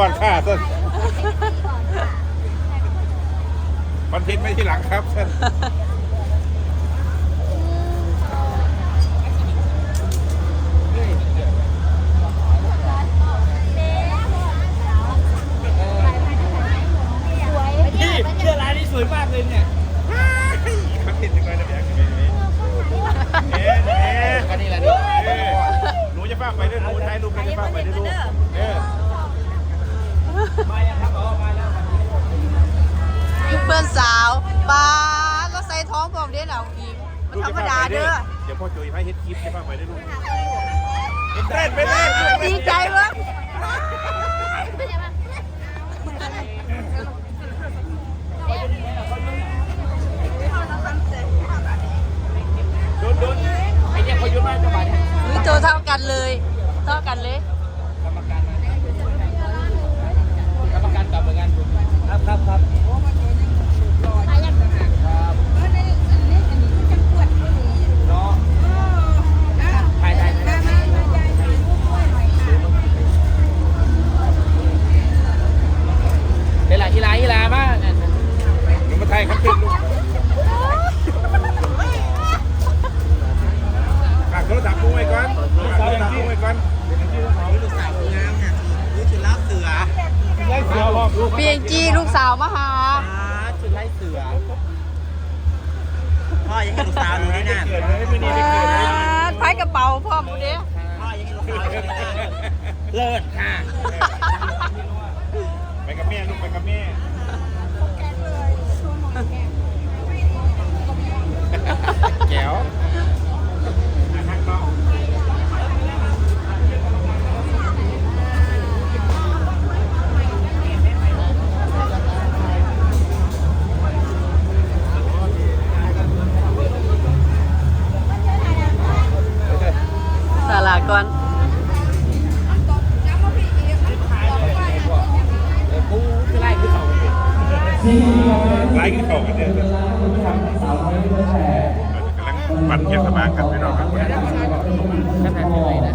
ก่อนข้ะท่านบันทิตไม่ที่หลังครับท่านี่เสื้อร้านนี้สวยมากเลยเนี่ยเขาติดยังไงนะพี่อังกฤษเอ๊ะเอ๊ะอันนี้แหละนี่หนูจะฝากไปด้วยหนูถ่ายรูปกันจะฝากไปด้วยลูก อนสาวปลาเราใส่ท้องบอกเด้อหนาวอีกมันธรรมดาเด้อเดี๋ยวพ่อจุยให้เฮ็ดคลิปจะพาไปได้ลูกเต้นไปเต้นดีใจวะยโดนโดนไอ้เนี่ยพอยุดมาจะไปหรือตัเท่ากันเลย เท่ากันเลย ยังให้ลูกสาวหนูได้นั่นพายกระเป๋าพ่อมูเด้ล้วเลิศค่ะ ไปกับแม่ลูกไปกับแม่แก้ว ร้ายกันเข้ากันเนี่ยกำลังปั่นเกีร์สบายกันพี่น้องครับขนาดไหนนะ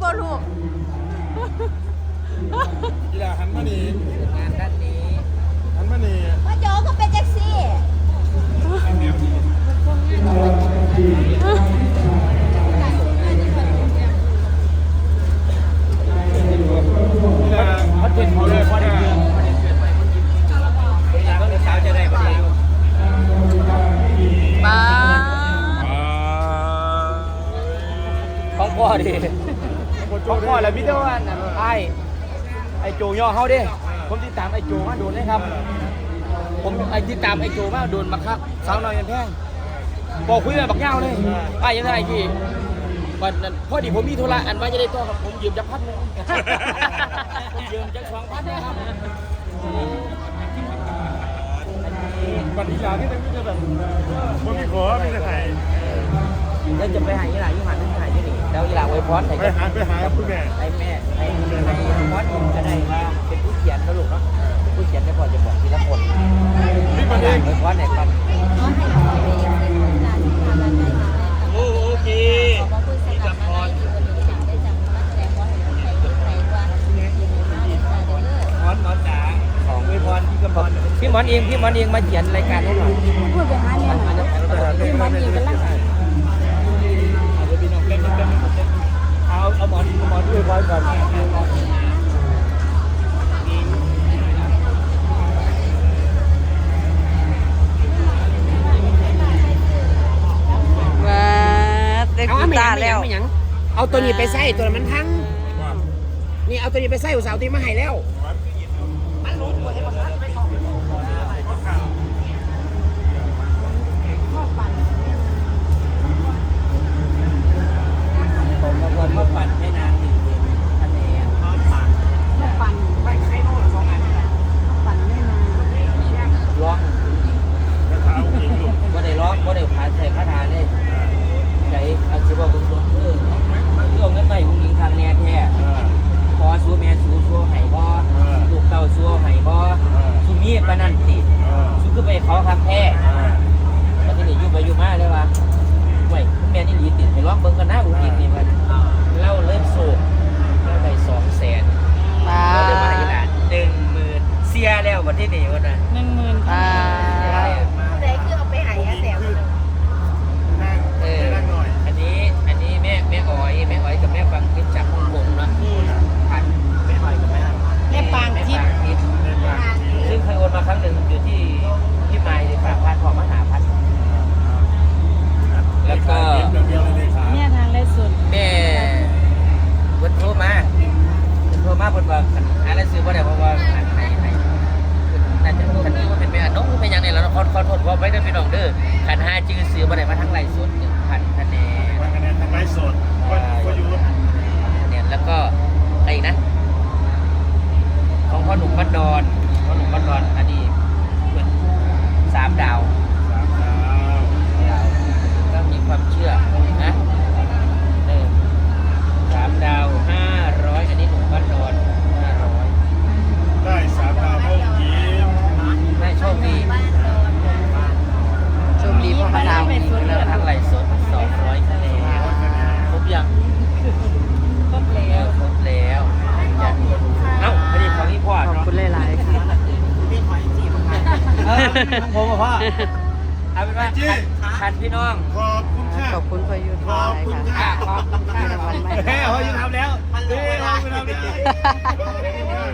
ถือบอลูกกีฬาหันมานี่งานด้านนี้หันมานี่ว่าโจก็เป็นแท็กซี่กีฬาเขาเต็มเขาเลยพอได้เรื่องพอได้เรื่องไปเวลาเมื่อเช้าจะได้พอดีมาของพ่อดิ ของพ่อแล้วพี่เจ้าอันนั้นไอ้ไอ้โจย่อเขาดิผมติดตามไอ้โจมาโดนเลยครับ ผมไอ้ติดตามไอ้โจมาโดนบักครับสาวน้อยยันแพงบอกคุยกันบักยาวเลยไอ้ยังไงพี่วันนั้นพอดีผมมีธุระอันว่าจะได้ตัวครับผมยืมจักพันหนึงผมยืมจักสองพันนะครับบัตรกีฬาที่นั่นก็จะแบบบ่มีขอมีแต่ไห้แล้วจะไปหายี่หลายี่หันที่ไหนที่นี่ แล้วยี่หลาไว้พอดไหนไปหาไปหาคุณแม่ไอ้แม่ไอ้ไอ้พอดผมก็ได้ว่าเป็นผู้เขียนนะลูกเนาะเป็นผู้เขียนไม่พอจะบอกทีละคนนี่มันเองไว้พอดไหนกันโอ้โอเคขอบคุณสำหรับมาในที่วันนี้จังได้จังมาแสดงความเห็นใจคนไทยว่ายินดีมากเลยค่ะเด้อพอดหมอนจ๋าของไว้พอดพี่กำพรพี่หมอนเองพี่หมอนเองมาเขียนรายการให้หน่อยพูดไปหาเนี่ยหน่อยที่มันมีกันลัง เอามาหมอนเอาหมอนด้วยไว้ก่อนมาเต็มกีตาร์แล้วเอาตัวนี้ไปใส่ตัวนั้นมันพังนี่เอาตัวนี้ไปใส่อุตสาวตีมาให้แล้ว ผมมาวนมาปั่นให้นางหนึ่งเดือนอันนี้ปั่น ปั่นปั่นไม่นาน ร้อง กระเท้าอีกลูก บ่ได้ร้องบ่ได้ผ่านใส่คาถาเลยใจอาชีพว่าบุญสมเออเรื่องเงินใหม่ผู้หญิงทางแน่แท้ เออ พอสู้แม่สู้สู้ไห้บ่ เออ ลูกเต้าสู้ไห้บ่ เออ สู้มีปานนั้นติ เออ สู้คือไปเขาคำแท้ เออ แล้วทีนี้อยู่ไปอยู่มาเลยว่าเว้ยแม่นี่หลีติดไปร้องเบิ่งกันนะผู้หญิงนี่มันเล่าเริ่มโศกแล้วได้สองแสน มา เราเลยมาอีหลานหนึ่งหมื่นเสียแล้ววันที่นี่วันน่ะ หนึ่งหมื่นอ่า ผู้ใดคือเอาไปหายาแสบ นั่ง เออ นั่งหน่อย อันนี้อันนี้แม่แม่อ้อยแม่อ้อยกับแม่ฟังคิดจากฮ่องกงเนาะพันแม่อ้อยกับแม่ แม่ปางทิพย์ ทิพย์ซึ่งเคยโอนมาครั้งหนึ่งอยู่ที่ที่ไมล์ฝากพันของมหาพันแล้วก็ เดียวเลยเลยครับ เนี่ยทางได้สุด แม่เพิ่นโทรมาเพิ่นโทรมาเพิ่นว่าคันหาอะไรซื้อบ่ได้เพราะว่าอันไหนไหนน่าจะคันนี้ว่าเป็นแม่อันน้องเป็นหยังไงแล้วขอขอโทษขอไว้ด้วยพี่ น้องเด้อคันหาจื้อซื้อบ่ได้มาทั้งไลฟ์สด1,000คะแนนมาคะแนนทำไมสดก็ก็อยู่เนี่ยแล้วก็อะไรอีกนะ ของพ่อหนุ่มบ้านดอนพ่อหนุ่มบ้านดอนอันนี้เป็นสามดาวสามดาวดาว ก็มีความเชื่อนะเออสามดาวห้าร้อยอันนี้หนุ่มบ้านดอนห้าร้อย ได้สามดาวเข้ายิ้ม ได้โชคดี โชคดีพ่อพระดาว แล้วทั้งไหลฟ์สดสองร้อยคะแนนครบยังครบแล้วครบแล้วอย่าเอ้าพอดีของนี่พ่อ ขอบ เนาะ คุณหลายๆค่ะ เออ ของผมอะพ่อเอาเป็นว่าคันคันพี่น้อง ขอบคุณค่ะ ขอบคุณพอยุทธ์หลายๆค่ะอะ ขอบคุณค่ะรางวัลไม่เฮ้ยเขาอยู่ทำแล้วเฮ้ยเขาไปทำแล้ว